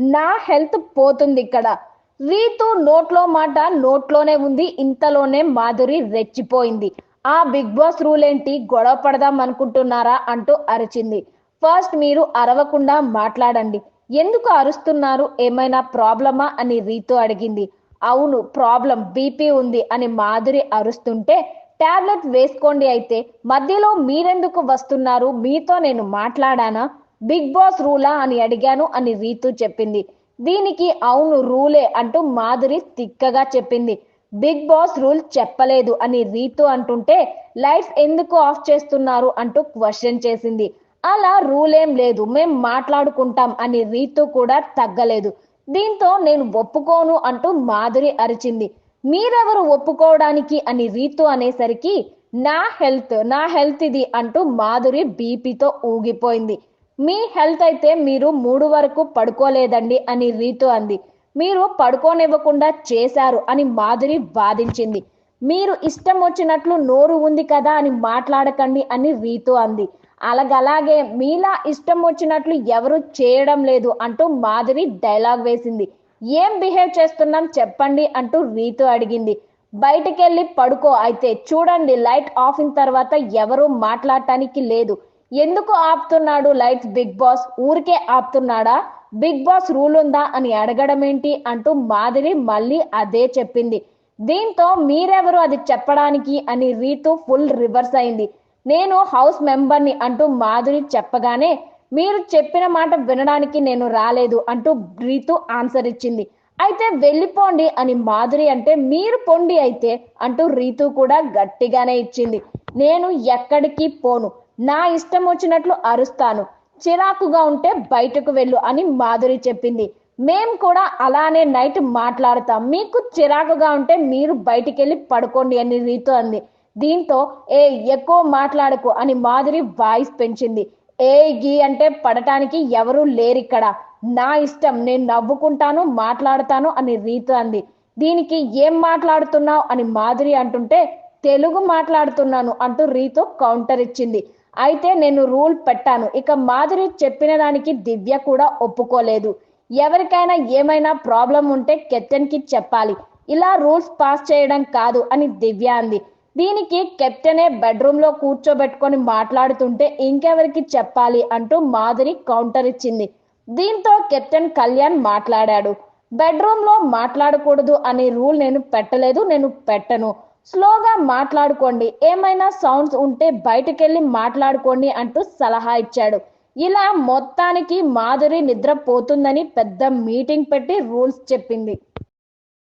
నా హెల్త్ పోతుంది ఇక్కడ. రీతు నోట్లో మాట నోట్లోనే ఉంది ఇంతలోనే మాధురి రెచ్చిపోయింది. ఆ బిగ్ బాస్ రూల్ ఏంటి గొడవ పడదాం అనుకుంటున్నారా అంటూ అరిచింది. ఫస్ట్ మీరు అరవకుండా మాట్లాడండి. ఎందుకు అరుస్తున్నారు? ఏమైనా ప్రాబ్లమా? అని రీతు అడిగింది. అవును ప్రాబ్లం బీపీ ఉంది అని మాధురి అరుస్తుంటే టాబ్లెట్ వేసుకోండి అయితే మధ్యలో మీరెందుకు వస్తున్నారు? మీతో నేను మాట్లాడానా? బిగ్ బాస్ రూలా అని అడిగాను అని రీతు చెప్పింది. దీనికి అవును రూలే అంటూ మాధురి తిక్కగా చెప్పింది. బిగ్ బాస్ రూల్ చెప్పలేదు అని రీతు అంటుంటే లైట్స్ ఎందుకు ఆఫ్ చేస్తున్నారు అంటూ క్వశ్చన్ చేసింది. అలా రూల్ ఏం లేదు మేం మాట్లాడుకుంటాం అని రీతు కూడా తగ్గలేదు. దీంతో నేను ఒప్పుకోను అంటూ మాధురి అరిచింది. మీరెవరు ఒప్పుకోవడానికి అని రీతు అనేసరికి నా హెల్త్ నా హెల్త్ ఇది అంటూ మాధురి బీపీతో ఊగిపోయింది. మీ హెల్త్ అయితే మీరు మూడు వరకు పడుకోలేదండి అని రీతు అంది. మీరు పడుకోనివ్వకుండా చేశారు అని మాధురి వాదించింది. మీరు ఇష్టం వచ్చినట్లు నోరు ఉంది కదా అని మాట్లాడకండి అని రీతు అంది. అలాగలాగే మీలా ఇష్టం వచ్చినట్లు ఎవరు చేయడం లేదు అంటూ మాధురి డైలాగ్ వేసింది. ఏం బిహేవ్ చేస్తున్నాం చెప్పండి అంటూ రీతు అడిగింది. బయటకెళ్ళి పడుకో అయితే చూడండి లైట్ ఆఫ్ అయిన తర్వాత ఎవరు మాట్లాడటానికి లేదు. ఎందుకు ఆపుతున్నాడు లైట్స్ బిగ్ బాస్? ఊరికే ఆపుతున్నాడా? బిగ్ బాస్ రూల్ ఉందా అని అడగడం ఏంటి అంటూ మాధురి మళ్ళీ అదే చెప్పింది. దీంతో మీరెవరు అది చెప్పడానికి అని రీతు ఫుల్ రివర్స్ అయింది. నేను హౌస్ మెంబర్ని అంటూ మాధురి చెప్పగానే మీరు చెప్పిన మాట వినడానికి నేను రాలేదు అంటూ రీతు ఆన్సర్ ఇచ్చింది. అయితే వెళ్ళిపోండి అని మాధురి అంటే మీరు పొండి అయితే అంటూ రీతు కూడా గట్టిగానే ఇచ్చింది. నేను ఎక్కడికి పోను. నా ఇష్టం వచ్చినట్లు అరుస్తాను. చిరాకుగా ఉంటే బయటకు వెళ్ళు అని మాధురి చెప్పింది. మేం కూడా అలానే నైట్ మాట్లాడతాం. మీకు చిరాకుగా ఉంటే మీరు బయటికెళ్ళి పడుకోండి అని రీతు అంది. దీంతో ఏ ఎక్కువ మాట్లాడకు అని మాధురి వాయిస్ పెంచింది. ఏ గీ అంటే పడటానికి ఎవరూ లేరిక్కడ. నా ఇష్టం నేను నవ్వుకుంటాను మాట్లాడతాను అని రీతు అంది. దీనికి ఏం మాట్లాడుతున్నావు అని మాధురి అంటుంటే తెలుగు మాట్లాడుతున్నాను అంటూ రీతో కౌంటర్ ఇచ్చింది. అయితే నేను రూల్ పెట్టాను. ఇక మాధురి చెప్పిన దానికి దివ్య కూడా ఒప్పుకోలేదు. ఎవరికైనా ఏమైనా ప్రాబ్లం ఉంటే కెప్టెన్కి చెప్పాలి. ఇలా రూల్స్ పాస్ చేయడం కాదు అని దివ్య అంది. దీనికి కెప్టెనే బెడ్రూమ్లో కూర్చోబెట్టుకొని మాట్లాడుతుంటే ఇంకెవరికి చెప్పాలి అంటూ మాధురి కౌంటర్ ఇచ్చింది. దీంతో కెప్టెన్ కళ్యాణ్ మాట్లాడాడు. బెడ్రూమ్లో మాట్లాడకూడదు అనే రూల్ నేను పెట్టలేదు నేను పెట్టను. స్లోగా మాట్లాడుకోండి. ఏమైనా సౌండ్స్ ఉంటే బయటకెళ్ళి మాట్లాడుకోండి అంటూ సలహా ఇచ్చాడు. ఇలా మొత్తానికి మాధురి నిద్రపోతుందని పెద్ద మీటింగ్ పెట్టి రూల్స్ చెప్పింది.